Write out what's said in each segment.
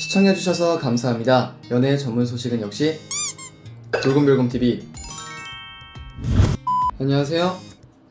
시청해주셔서 감사합니다. 연애 전문 소식은 역시 돌곰별곰TV. 안녕하세요.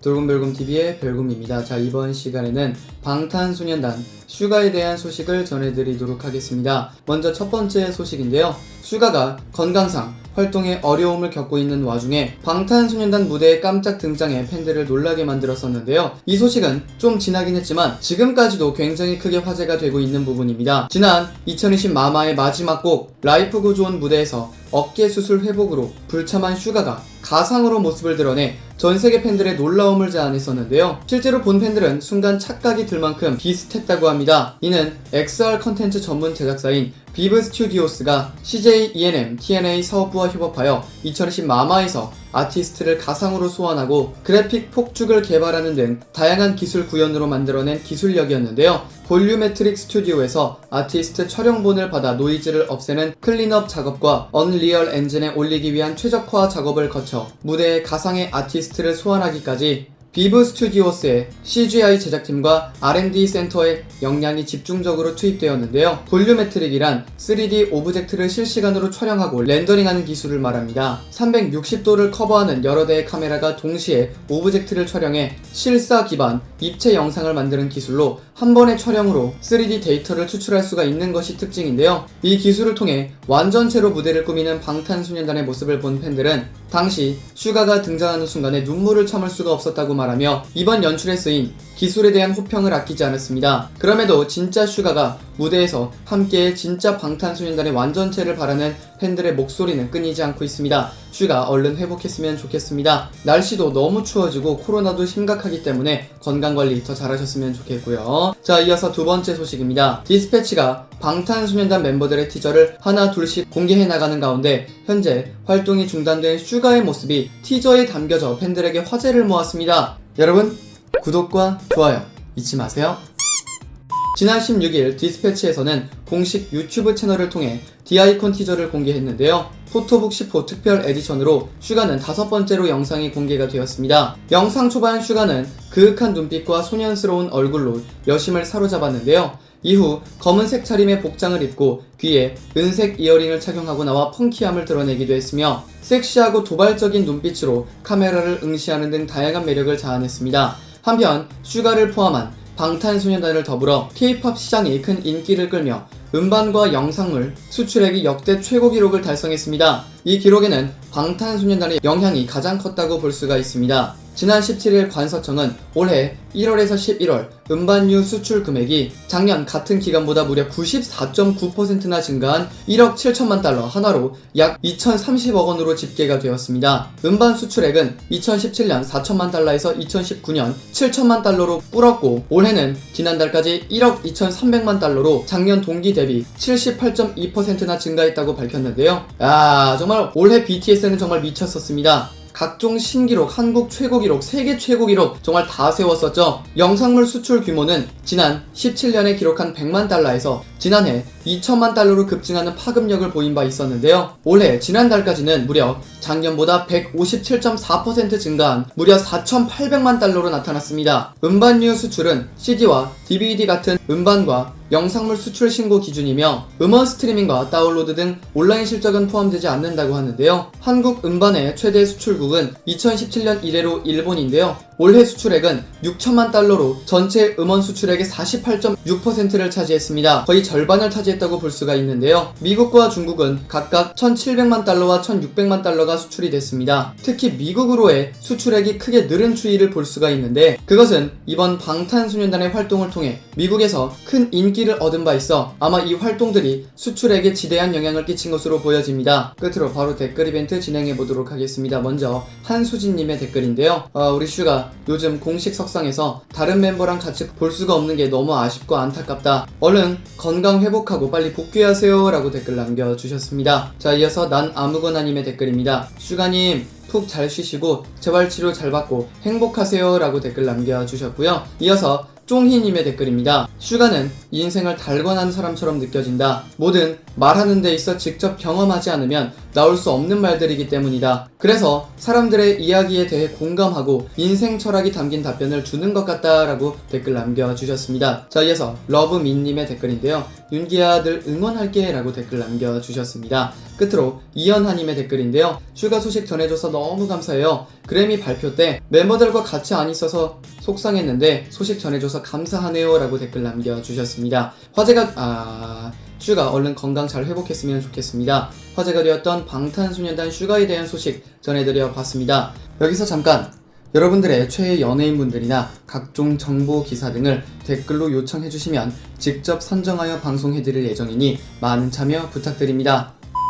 돌곰별곰TV의 별곰입니다. 자, 이번 시간에는 방탄소년단 슈가에 대한 소식을 전해드리도록 하겠습니다. 먼저 첫 번째 소식인데요. 슈가가 건강상 활동에 어려움을 겪고 있는 와중에 방탄소년단 무대에 깜짝 등장해 팬들을 놀라게 만들었었는데요. 이 소식은 좀 지나긴 했지만 지금까지도 굉장히 크게 화제가 되고 있는 부분입니다. 지난 2020 마마의 마지막 곡 라이프 구조원 무대에서 어깨 수술 회복으로 불참한 슈가가 가상으로 모습을 드러내 전 세계 팬들의 놀라움을 자아냈었는데요. 실제로 본 팬들은 순간 착각이 들 만큼 비슷했다고 합니다. 이는 XR 컨텐츠 전문 제작사인 비브 스튜디오스가 CJ ENM TNA 사업부와 협업하여 2020 마마에서 아티스트를 가상으로 소환하고 그래픽 폭죽을 개발하는 등 다양한 기술 구현으로 만들어낸 기술력이었는데요. 볼류메트릭 스튜디오에서 아티스트 촬영본을 받아 노이즈를 없애는 클린업 작업과 언리얼 엔진에 올리기 위한 최적화 작업을 거쳐 무대에 가상의 아티스트를 소환하기까지 비브 스튜디오스의 CGI 제작팀과 R&D 센터의 역량이 집중적으로 투입되었는데요. 볼류메트릭이란 3D 오브젝트를 실시간으로 촬영하고 렌더링하는 기술을 말합니다. 360도를 커버하는 여러 대의 카메라가 동시에 오브젝트를 촬영해 실사 기반 입체 영상을 만드는 기술로 한 번의 촬영으로 3D 데이터를 추출할 수가 있는 것이 특징인데요. 이 기술을 통해 완전체로 무대를 꾸미는 방탄소년단의 모습을 본 팬들은 당시 슈가가 등장하는 순간에 눈물을 참을 수가 없었다고 말하며 이번 연출에 쓰인 기술에 대한 호평을 아끼지 않았습니다. 그럼에도 진짜 슈가가 무대에서 함께 진짜 방탄소년단의 완전체를 바라는 팬들의 목소리는 끊이지 않고 있습니다. 슈가 얼른 회복했으면 좋겠습니다. 날씨도 너무 추워지고 코로나도 심각하기 때문에 건강관리 더 잘하셨으면 좋겠고요. 자, 이어서 두 번째 소식입니다. 디스패치가 방탄소년단 멤버들의 티저를 하나 둘씩 공개해 나가는 가운데 현재 활동이 중단된 슈가의 모습이 티저에 담겨져 팬들에게 화제를 모았습니다. 여러분 구독과 좋아요 잊지 마세요. 지난 16일 디스패치에서는 공식 유튜브 채널을 통해 디아이콘 티저를 공개했는데요. 포토북 10호 특별 에디션으로 슈가는 다섯 번째로 영상이 공개가 되었습니다. 영상 초반 슈가는 그윽한 눈빛과 소년스러운 얼굴로 여심을 사로잡았는데요. 이후 검은색 차림의 복장을 입고 귀에 은색 이어링을 착용하고 나와 펑키함을 드러내기도 했으며 섹시하고 도발적인 눈빛으로 카메라를 응시하는 등 다양한 매력을 자아냈습니다. 한편 슈가를 포함한 방탄소년단을 더불어 K-팝 시장이 큰 인기를 끌며 음반과 영상물 수출액이 역대 최고 기록을 달성했습니다. 이 기록에는 방탄소년단의 영향이 가장 컸다고 볼 수가 있습니다. 지난 17일 관서청은 올해 1월에서 11월 음반류 수출 금액이 작년 같은 기간보다 무려 94.9%나 증가한 1억 7천만 달러 하나로 약 2,030억 원으로 집계가 되었습니다. 음반 수출액은 2017년 4천만 달러에서 2019년 7천만 달러로 불었고 올해는 지난달까지 1억 2,300만 달러로 작년 동기 대비 78.2%나 증가했다고 밝혔는데요. 아 정말 올해 BTS는 정말 미쳤었습니다. 각종 신기록, 한국 최고 기록, 세계 최고 기록 정말 다 세웠었죠. 영상물 수출 규모는 지난 17년에 기록한 100만 달러에서 지난해 2천만 달러로 급증하는 파급력을 보인 바 있었는데요. 올해 지난달까지는 무려 작년보다 157.4% 증가한 무려 4,800만 달러로 나타났습니다. 음반류 수출은 CD와 DVD 같은 음반과 영상물 수출 신고 기준이며 음원 스트리밍과 다운로드 등 온라인 실적은 포함되지 않는다고 하는데요. 한국 음반의 최대 수출국은 2017년 이래로 일본인데요. 올해 수출액은 6천만 달러로 전체 음원 수출액의 48.6%를 차지했습니다. 거의 절반을 차지했다고 볼 수가 있는데요. 미국과 중국은 각각 1,700만 달러와 1,600만 달러가 수출이 됐습니다. 특히 미국으로의 수출액이 크게 늘은 추이를 볼 수가 있는데 그것은 이번 방탄소년단의 활동을 통해 미국에서 큰 인기를 얻은 바 있어 아마 이 활동들이 수출액에 지대한 영향을 끼친 것으로 보여집니다. 끝으로 바로 댓글 이벤트 진행해 보도록 하겠습니다. 먼저 한수진님의 댓글인데요. 어, 우리 슈가 요즘 공식 석상에서 다른 멤버랑 같이 볼 수가 없는 게 너무 아쉽고 안타깝다. 얼른 건강 회복하고 빨리 복귀하세요. 라고 댓글 남겨주셨습니다. 자, 이어서 난 아무거나님의 댓글입니다. 슈가님, 푹 잘 쉬시고 재활 치료 잘 받고 행복하세요. 라고 댓글 남겨주셨고요. 이어서 박종희님의 댓글입니다. 슈가는 이 인생을 달관한 사람처럼 느껴진다. 뭐든 말하는 데 있어 직접 경험하지 않으면 나올 수 없는 말들이기 때문이다. 그래서 사람들의 이야기에 대해 공감하고 인생 철학이 담긴 답변을 주는 것 같다라고 댓글 남겨주셨습니다. 자, 이어서 러브민님의 댓글인데요. 윤기야 늘 응원할게 라고 댓글 남겨주셨습니다. 끝으로 이연하님의 댓글인데요. 슈가 소식 전해줘서 너무 감사해요. 그래미 발표 때 멤버들과 같이 안 있어서 속상했는데 소식 전해줘서 감사하네요 라고 댓글 남겨주셨습니다. 화제가 아... 슈가 얼른 건강 잘 회복했으면 좋겠습니다. 화제가 되었던 방탄소년단 슈가에 대한 소식 전해드려 봤습니다. 여기서 잠깐 여러분들의 최애 연예인분들이나 각종 정보 기사 등을 댓글로 요청해 주시면 직접 선정하여 방송해드릴 예정이니 많은 참여 부탁드립니다.